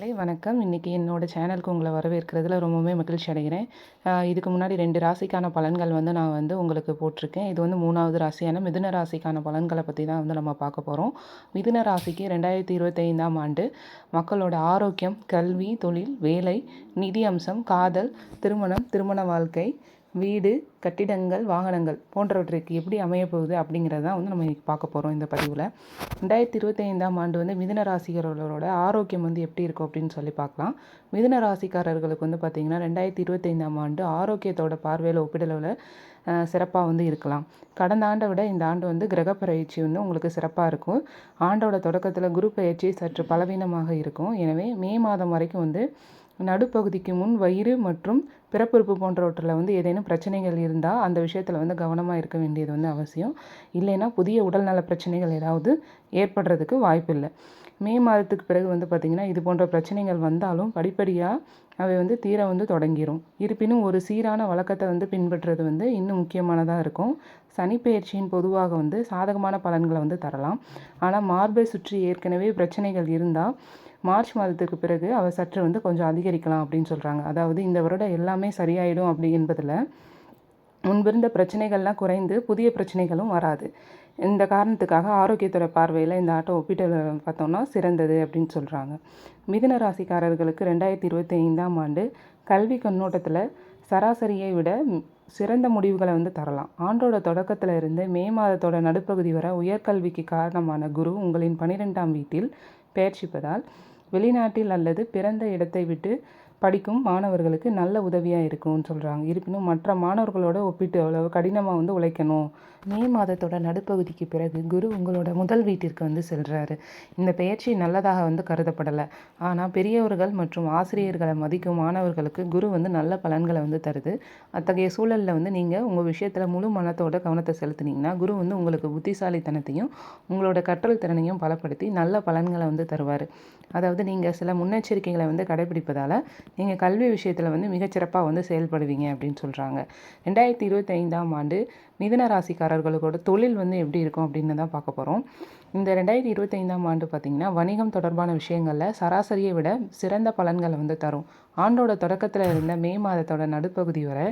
Hello வணக்கம். இன்றைக்கி என்னோடய சேனலுக்கு உங்களை வரவேற்கிறதுல ரொம்பவுமே மகிழ்ச்சி அடைகிறேன். இதுக்கு முன்னாடி ரெண்டு ராசிக்கான பலன்கள் வந்து நான் வந்து உங்களுக்கு போட்டிருக்கேன். இது வந்து மூணாவது ராசியான மிதுன ராசிக்கான பலன்களை பற்றி தான் வந்து நம்ம பார்க்க போகிறோம் மிதுன ராசிக்கு ரெண்டாயிரத்தி இருபத்தைந்தாம் ஆண்டு மக்களோட ஆரோக்கியம் கல்வி தொழில் வேலை நிதி அம்சம் காதல் திருமணம் திருமண வாழ்க்கை வீடு கட்டிடங்கள் வாகனங்கள் போன்றவற்றிற்கு எப்படி அமையப்போகுது அப்படிங்கிறத அப்படிங்கிறது தான் வந்து நம்ம இன்றைக்கி பார்க்க போகிறோம் இந்த பதிவில். ரெண்டாயிரத்தி இருபத்தைந்தாம் ஆண்டு வந்து மிதன ராசிக்காரர்களோட ஆரோக்கியம் வந்து எப்படி இருக்கும் அப்படின்னு சொல்லி பார்க்கலாம். மிதுன ராசிக்காரர்களுக்கு வந்து பார்த்திங்கன்னா ரெண்டாயிரத்தி இருபத்தைந்தாம் ஆண்டு ஆரோக்கியத்தோட பார்வையில் ஒப்பிடளவில் சிறப்பாக வந்து இருக்கலாம். கடந்த ஆண்டை விட இந்த ஆண்டு வந்து கிரக பயிற்சி வந்து உங்களுக்கு சிறப்பாக இருக்கும். ஆண்டோட தொடக்கத்தில் குரு பயிற்சி சற்று பலவீனமாக இருக்கும். எனவே மே மாதம் வரைக்கும் வந்து நடுப்பகுதிக்கு முன் வயிறு மற்றும் பிறப்புறுப்பு போன்றவற்றில் வந்து ஏதேனும் பிரச்சனைகள் இருந்தால் அந்த விஷயத்தில் வந்து கவனமாக இருக்க வேண்டியது வந்து அவசியம். இல்லைன்னா புதிய உடல்நல பிரச்சனைகள் ஏதாவது ஏற்படுறதுக்கு வாய்ப்பில்லை மே மாதத்துக்கு பிறகு வந்து பார்த்திங்கன்னா இது போன்ற பிரச்சனைகள் வந்தாலும் படிப்படியாக அவை வந்து தீர வந்து தொடங்கிடும் இருப்பினும் ஒரு சீரான வழக்கத்தை வந்து பின்பற்றுறது வந்து இன்னும் முக்கியமானதாக இருக்கும். சனிப்பெயர்ச்சியின் பொதுவாக வந்து சாதகமான பலன்களை வந்து தரலாம். ஆனால் மார்பை சுற்றி ஏற்கனவே பிரச்சனைகள் இருந்தால் மார்ச் மாதத்துக்கு பிறகு அவர் சற்று வந்து கொஞ்சம் அதிகரிக்கலாம் அப்படின்னு சொல்கிறாங்க அதாவது இந்த வருடம் எல்லாமே சரியாயிடும் அப்படி என்பதில் முன்பிருந்த பிரச்சனைகள்லாம் குறைந்து புதிய பிரச்சனைகளும் வராது. இந்த காரணத்துக்காக ஆரோக்கியத்துறை பார்வையில் இந்த ஆட்டோ ஒப்பிட்டு பார்த்தோம்னா சிறந்தது அப்படின்னு சொல்கிறாங்க மிதுன ராசிக்காரர்களுக்கு ரெண்டாயிரத்தி இருபத்தி ஐந்தாம் ஆண்டு கல்வி கண்ணோட்டத்தில் சராசரியை விட சிறந்த முடிவுகளை வந்து தரலாம். ஆண்டோட தொடக்கத்தில் இருந்து மே மாதத்தோட நடுப்பகுதி வரை உயர்கல்விக்கு காரணமான குரு உங்களின் பன்னிரெண்டாம் வீட்டில் பெயர்ச்சிப்பதால் வெளிநாட்டில் அல்லது பிறந்த இடத்தை விட்டு படிக்கும் மாணவர்களுக்கு நல்ல உதவியாக இருக்கும்னு சொல்கிறாங்க இருப்பினும் மற்ற மாணவர்களோட ஒப்பிட்டு அவ்வளவு கடினமாக வந்து உழைக்கணும். மே மாதத்தோட நடுப்பகுதிக்கு பிறகு குரு உங்களோட முதல் வீட்டிற்கு வந்து செல்கிறாரு இந்த பெயர்ச்சி நல்லதாக வந்து கருதப்படலை. ஆனால் பெரியவர்கள் மற்றும் ஆசிரியர்களை மதிக்கும் மாணவர்களுக்கு குரு வந்து நல்ல பலன்களை வந்து தருது. அத்தகைய சூழலில் வந்து நீங்கள் உங்கள் விஷயத்தில் முழு மனத்தோட கவனத்தை செலுத்துனீங்கன்னா குரு வந்து உங்களுக்கு புத்திசாலித்தனத்தையும் உங்களோட கற்றல் திறனையும் பலப்படுத்தி நல்ல பலன்களை வந்து தருவார். அதாவது நீங்கள் சில முன்னெச்சரிக்கைகளை வந்து கடைபிடிப்பதால் நீங்கள் கல்வி விஷயத்தில் வந்து மிகச்சிறப்பாக வந்து செயல்படுவீங்க அப்படின்னு சொல்கிறாங்க ரெண்டாயிரத்தி இருபத்தி ஐந்தாம் ஆண்டு மிதன ராசிக்காரர்களோட தொழில் வந்து எப்படி இருக்கும் அப்படின்னு தான் பார்க்க போகிறோம் இந்த ரெண்டாயிரத்தி இருபத்தைந்தாம் ஆண்டு பார்த்திங்கன்னா வணிகம் தொடர்பான விஷயங்களில் சராசரியை விட சிறந்த பலன்களை வந்து தரும். ஆண்டோட தொடக்கத்தில் இருந்த மே மாதத்தோட நடுப்பகுதி வரை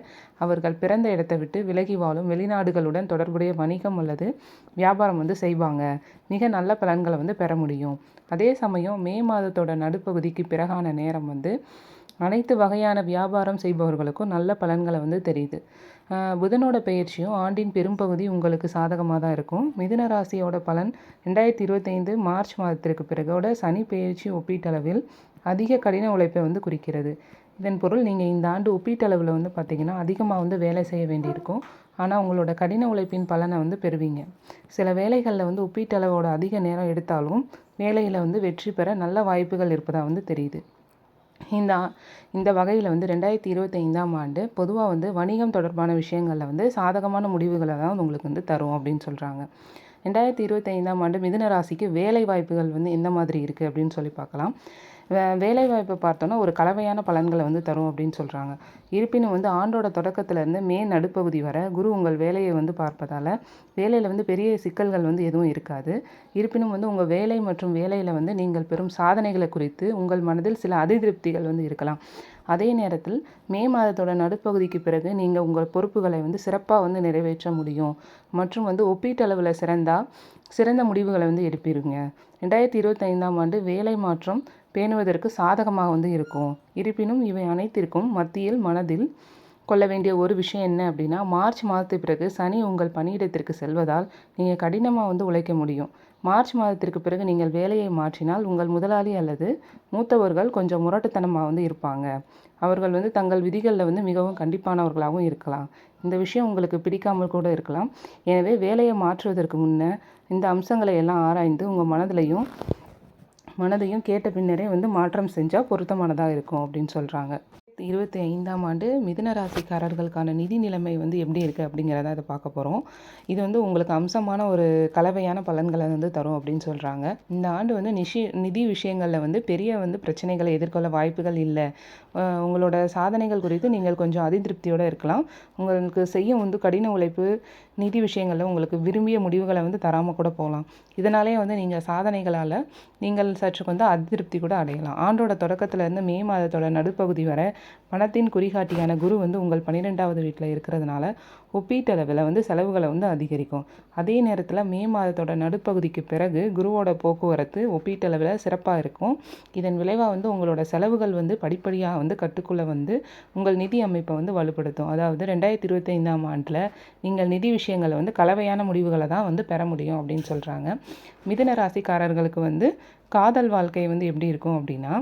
அவர்கள் பிறந்த இடத்தை விட்டு விலகி வாழும் வெளிநாடுகளுடன் தொடர்புடைய வணிகம் அல்லது வியாபாரம் வந்து செய்வாங்க. மிக நல்ல பலன்களை வந்து பெற முடியும். அதே சமயம் மே மாதத்தோட நடுப்பகுதிக்கு பிறகான நேரம் வந்து அனைத்து வகையான வியாபாரம் செய்பவர்களுக்கும் நல்ல பலன்களை வந்து தெரியுது. புதனோட பயிற்சியும் ஆண்டின் பெரும்பகுதி உங்களுக்கு சாதகமாக தான் இருக்கும். மிதுன ராசியோட பலன் ரெண்டாயிரத்தி இருபத்தைந்து மார்ச் மாதத்திற்கு பிறகோட சனி பயிற்சி ஒப்பீட்டளவில் அதிக கடின உழைப்பை வந்து குறிக்கிறது. இதன் பொருள் நீங்கள் இந்த ஆண்டு ஒப்பீட்டளவில் வந்து பார்த்திங்கன்னா அதிகமாக வந்து வேலை செய்ய வேண்டியிருக்கும். ஆனால் உங்களோட கடின உழைப்பின் பலனை வந்து பெறுவீங்க. சில வேலைகளில் வந்து ஒப்பீட்டளவோட அதிக நேரம் எடுத்தாலும் வேலையில் வந்து வெற்றி பெற நல்ல வாய்ப்புகள் இருப்பதாக வந்து தெரியுது. இந்த இந்த வகையில் வந்து ரெண்டாயிரத்தி இருபத்தி ஐந்தாம் ஆண்டு பொதுவாக வந்து வணிகம் தொடர்பான விஷயங்களில் வந்து சாதகமான முடிவுகளை தான் உங்களுக்கு வந்து தரும் அப்படின்னு சொல்கிறாங்க ரெண்டாயிரத்தி இருபத்தி ஐந்தாம் ஆண்டு மிதுன ராசிக்கு வேலை வாய்ப்புகள் வந்து எந்த மாதிரி இருக்குது அப்படின்னு சொல்லி பார்க்கலாம். வே பார்த்தோன்னா ஒரு கலவையான பலன்களை வந்து தரும் அப்படின்னு சொல்கிறாங்க இருப்பினும் வந்து ஆண்டோட தொடக்கத்திலேருந்து மே நடுப்பகுதி வரை குரு உங்கள் வேலையை வந்து பார்ப்பதால் வேலையில் வந்து பெரிய சிக்கல்கள் வந்து எதுவும் இருக்காது. இருப்பினும் வந்து உங்கள் வேலை மற்றும் வேலையில் வந்து நீங்கள் பெறும் சாதனைகளை குறித்து உங்கள் மனதில் சில அதிருப்திகள் வந்து இருக்கலாம். அதே நேரத்தில் மே மாதத்தோட நடுப்பகுதிக்கு பிறகு நீங்கள் உங்கள் பொறுப்புகளை வந்து சிறப்பாக வந்து நிறைவேற்ற முடியும். மற்றும் வந்து ஒப்பீட்டளவில் சிறந்தால் சிறந்த முடிவுகளை வந்து எடுப்பீருங்க. ரெண்டாயிரத்தி இருபத்தைந்தாம் ஆண்டு வேலை மாற்றம் பேணுவதற்கு சாதகமாக வந்து இருக்கும். இருப்பினும் இவை அனைத்திற்கும் மத்தியில் மனதில் கொள்ள வேண்டிய ஒரு விஷயம் என்ன அப்படின்னா மார்ச் மாதத்துக்கு பிறகு சனி உங்கள் பணியிடத்திற்கு செல்வதால் நீங்கள் கடினமாக வந்து உழைக்க முடியும். மார்ச் மாதத்திற்கு பிறகு நீங்கள் வேலையை மாற்றினால் உங்கள் முதலாளி அல்லது மூத்தவர்கள் கொஞ்சம் முரட்டுத்தனமாக வந்து இருப்பாங்க. அவர்கள் வந்து தங்கள் விதிகளில் வந்து மிகவும் கண்டிப்பானவர்களாகவும் இருக்கலாம். இந்த விஷயம் உங்களுக்கு பிடிக்காமல் கூட இருக்கலாம். எனவே வேலையை மாற்றுவதற்கு முன்ன இந்த அம்சங்களை எல்லாம் ஆராய்ந்து உங்கள் மனதிலையும் மனதையும் கேட்ட பின்னரே வந்து மாற்றம் செஞ்சால் பொருத்தமானதாக இருக்கும் அப்படின்னு சொல்கிறாங்க இருபத்தி ஐந்தாம் ஆண்டு மிதுன ராசிக்காரர்களுக்கான நிதி நிலைமை வந்து எப்படி இருக்குது அப்படிங்கிறத அதை பார்க்க போகிறோம் இது வந்து உங்களுக்கு அம்சமான ஒரு கலவையான பலன்களை வந்து தரும் அப்படின்னு சொல்கிறாங்க இந்த ஆண்டு வந்து நிஷி நிதி விஷயங்களில் வந்து பெரிய வந்து பிரச்சனைகளை எதிர்கொள்ள வாய்ப்புகள் இல்லை. உங்களோட சாதனைகள் குறித்து நீங்கள் கொஞ்சம் அதிருப்தியோடு இருக்கலாம். உங்களுக்கு செய்யும் வந்து கடின உழைப்பு நிதி விஷயங்களில் உங்களுக்கு விரும்பிய முடிவுகளை வந்து தராமல் கூட போகலாம். இதனாலே வந்து நீங்கள் சாதனைகளால் நீங்கள் சற்று வந்து அதிருப்தி கூட அடையலாம். ஆண்டோட தொடக்கத்துலேருந்து மே மாதத்தோட நடுப்பகுதி வரை பணத்தின் குறிகாட்டியான குரு வந்து உங்கள் பன்னிரெண்டாவது வீட்டில் இருக்கிறதுனால ஒப்பீட்டளவில் வந்து செலவுகளை வந்து அதிகரிக்கும். அதே நேரத்தில் மே மாதத்தோட நடுப்பகுதிக்கு பிறகு குருவோட போக்குவரத்து ஒப்பீட்டளவில் சிறப்பாக இருக்கும். இதன் விளைவாக வந்து உங்களோட செலவுகள் வந்து படிப்படியாக வந்து கட்டுக்குள்ளே வந்து உங்கள் நிதி அமைப்பை வந்து வலுப்படுத்தும். அதாவது ரெண்டாயிரத்தி இருபத்தி ஐந்தாம் ஆண்டில் நீங்கள் நிதி விஷயங்களை வந்து கலவையான முடிவுகளை தான் வந்து பெற முடியும் அப்படின்னு சொல்கிறாங்க மிதன ராசிக்காரர்களுக்கு வந்து காதல் வாழ்க்கை வந்து எப்படி இருக்கும் அப்படின்னா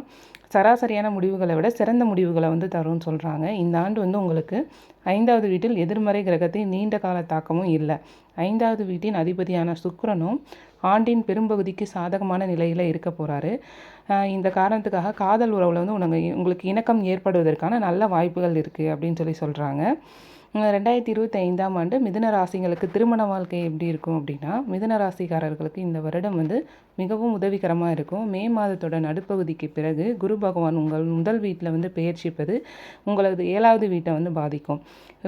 சராசரியான முடிவுகளை விட சிறந்த முடிவுகளை வந்து தரும்னு சொல்கிறாங்க இந்த ஆண்டு வந்து உங்களுக்கு ஐந்தாவது வீட்டில் எதிர்மறை கிரகத்தின் நீண்ட கால தாக்கமும் இல்லை. ஐந்தாவது வீட்டின் அதிபதியான சுக்கரனும் ஆண்டின் பெரும்பகுதிக்கு சாதகமான நிலையில் இருக்க போகிறாரு இந்த காரணத்துக்காக காதல் உறவில் வந்து உனக்கு உங்களுக்கு இணக்கம் ஏற்படுவதற்கான நல்ல வாய்ப்புகள் இருக்குது அப்படின்னு சொல்லி சொல்கிறாங்க ரெண்டாயிரத்தி இருபத்தி ஐந்தாம் ஆண்டு மிதுன ராசிங்களுக்கு திருமண வாழ்க்கை எப்படி இருக்கும் அப்படின்னா மிதுன ராசிக்காரர்களுக்கு இந்த வருடம் வந்து மிகவும் உதவிகரமாக இருக்கும். மே மாதத்தோட நடுப்பகுதிக்கு பிறகு குரு பகவான் உங்கள் முதல் வீட்டில் வந்து பெயர்ச்சிப்பது உங்களது ஏழாவது வீட்டை வந்து பாதிக்கும்.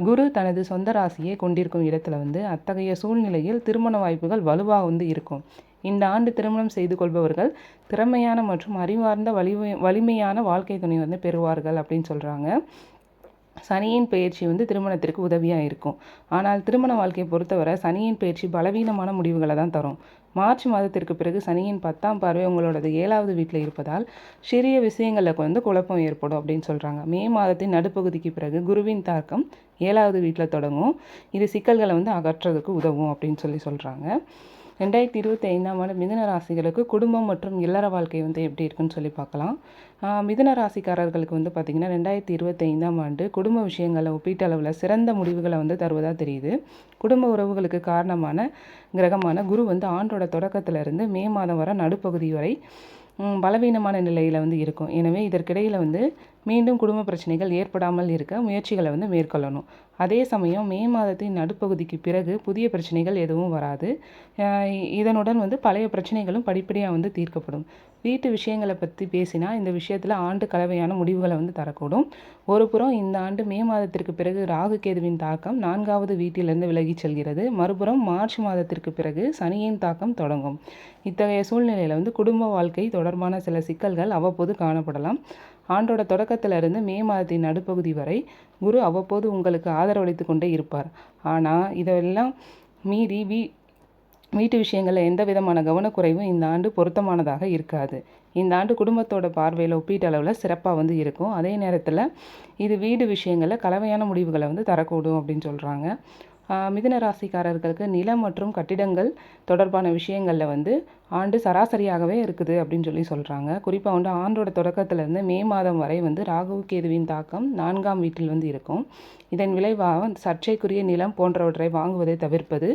குரு தனது சொந்த ராசியை கொண்டிருக்கும் இடத்துல வந்து அத்தகைய சூழ்நிலையில் திருமண வாய்ப்புகள் வலுவாக வந்து இருக்கும். இந்த ஆண்டு திருமணம் செய்து கொள்பவர்கள் திறமையான மற்றும் அறிவார்ந்த வலிமை வலிமையான வாழ்க்கை துணை வந்து பெறுவார்கள் அப்படின்னு சொல்கிறாங்க சனியின் பயிற்சி வந்து திருமணத்திற்கு உதவியாக இருக்கும். ஆனால் திருமண வாழ்க்கையை பொறுத்தவரை சனியின் பயிற்சி பலவீனமான முடிவுகளை தான் தரும். மார்ச் மாதத்திற்கு பிறகு சனியின் பத்தாம் பார்வை உங்களோடது ஏழாவது வீட்டில் இருப்பதால் சிறிய விஷயங்களுக்கு வந்து குழப்பம் ஏற்படும் அப்படின்னு சொல்கிறாங்க மே மாதத்தின் நடுப்பகுதிக்கு பிறகு குருவின் தாக்கம் ஏழாவது வீட்டில் தொடங்கும். இது சிக்கல்களை வந்து அகற்றுறதுக்கு உதவும் அப்படின்னு சொல்லி சொல்கிறாங்க ரெண்டாயிரத்தி இருபத்தி ஐந்தாம் ஆண்டு மிதன ராசிகளுக்கு குடும்பம் மற்றும் இல்லற வாழ்க்கை வந்து எப்படி இருக்குன்னு சொல்லி பார்க்கலாம். மிதன ராசிக்காரர்களுக்கு வந்து பார்த்திங்கன்னா ரெண்டாயிரத்தி இருபத்தி ஐந்தாம் ஆண்டு குடும்ப விஷயங்களை ஒப்பீட்டளவில் சிறந்த முடிவுகளை வந்து தருவதாக தெரியுது. குடும்ப உறவுகளுக்கு காரணமான கிரகமான குரு வந்து ஆண்டோட தொடக்கத்திலிருந்து மே மாதம் வர நடுப்பகுதி வரை பலவீனமான நிலையில் வந்து இருக்கும். எனவே இதற்கிடையில் வந்து மீண்டும் குடும்ப பிரச்சனைகள் ஏற்படாமல் இருக்க முயற்சிகளை வந்து மேற்கொள்ளணும். அதே சமயம் மே மாதத்தின் நடுப்பகுதிக்கு பிறகு புதிய பிரச்சனைகள் எதுவும் வராது. இதனுடன் வந்து பழைய பிரச்சனைகளும் படிப்படியாக வந்து தீர்க்கப்படும். வீட்டு விஷயங்களை பற்றி பேசினா இந்த விஷயத்தில் ஆண்டு கலவையான முடிவுகளை வந்து தரக்கூடும். ஒரு புறம் இந்த ஆண்டு மே மாதத்திற்கு பிறகு ராகு கேதுவின் தாக்கம் நான்காவது வீட்டிலிருந்து விலகிச் செல்கிறது. மறுபுறம் மார்ச் மாதத்திற்கு பிறகு சனியின் தாக்கம் தொடங்கும். இத்தகைய சூழ்நிலையில் வந்து குடும்ப வாழ்க்கை தொடர்பான சில சிக்கல்கள் அவ்வப்போது காணப்படலாம். ஆண்டோட தொடக்கத்திலிருந்து மே மாதத்தின் நடுப்பகுதி வரை குரு அவ்வப்போது உங்களுக்கு ஆதரவளித்து கொண்டே இருப்பார். ஆனால் இதெல்லாம் மீறி வீ வீட்டு விஷயங்களில் எந்த விதமான கவனக்குறைவும் இந்த ஆண்டு பொருத்தமானதாக இருக்காது. இந்த ஆண்டு குடும்பத்தோட பார்வையில் ஒப்பீட்டளவில் சிறப்பாக வந்து இருக்கும். அதே நேரத்தில் இது வீடு விஷயங்களில் கலவையான முடிவுகளை வந்து தரக்கூடும் அப்படின்னு சொல்கிறாங்க மிதுன ராசிக்காரர்களுக்கு நிலம் மற்றும் கட்டிடங்கள் தொடர்பான விஷயங்களில் வந்து ஆண்டு சராசரியாகவே இருக்குது அப்படின்னு சொல்லி சொல்கிறாங்க குறிப்பாக வந்து ஆண்டோட தொடக்கத்திலேருந்து மே மாதம் வரை வந்து ராகு கேதுவின் தாக்கம் நான்காம் வீட்டில் வந்து இருக்கும். இதன் விளைவாக சர்ச்சைக்குரிய நிலம் போன்றவற்றை வாங்குவதை தவிர்ப்பது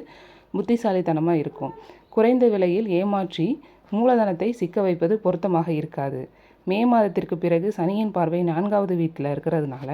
புத்திசாலித்தனமாக இருக்கும். குறைந்த விலையில் ஏமாற்றி மூலதனத்தை சிக்க வைப்பது பொருத்தமாக இருக்காது. மே மாதத்திற்கு பிறகு சனியின் பார்வை நான்காவது வீட்டில் இருக்கிறதுனால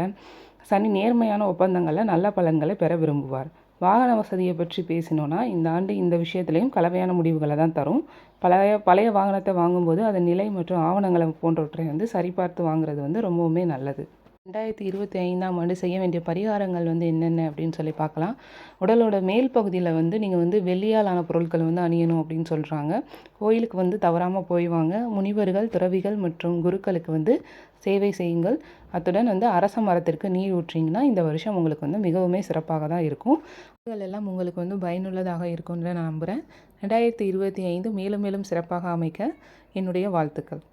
சனி நேர்மையான ஒப்பந்தங்களில் நல்ல பலன்களை பெற விரும்புவார். வாகன வசதியை பற்றி பேசினோன்னா இந்த ஆண்டு இந்த விஷயத்துலையும் கலவையான முடிவுகளை தான் தரும். பழைய பழைய வாகனத்தை வாங்கும்போது அதன் நிலை மற்றும் ஆவணங்களை போன்றவற்றை வந்து சரிபார்த்து வாங்குறது வந்து ரொம்பவுமே நல்லது. ரெண்டாயிரத்தி இருபத்தி ஐந்தாம் ஆண்டு செய்ய வேண்டிய பரிகாரங்கள் வந்து என்னென்ன அப்படின்னு சொல்லி பார்க்கலாம். உடலோட மேல் பகுதியில் வந்து நீங்கள் வந்து வெள்ளியாலான பொருட்கள் வந்து அணியணும் அப்படின்னு சொல்கிறாங்க கோயிலுக்கு வந்து தவறாமல் போய் வாங்க. முனிவர்கள் துறவிகள் மற்றும் குருக்களுக்கு வந்து சேவை செய்யுங்கள். அத்துடன் வந்து அரச மரத்திற்கு நீர் ஊற்றிங்கன்னா இந்த வருஷம் உங்களுக்கு வந்து மிகவுமே சிறப்பாக தான் இருக்கும். எல்லாம் உங்களுக்கு வந்து பயனுள்ளதாக இருக்கும்னு நான் நம்புகிறேன் ரெண்டாயிரத்தி இருபத்தி ஐந்து மேலும் மேலும் சிறப்பாக அமைக்க என்னுடைய வாழ்த்துக்கள்.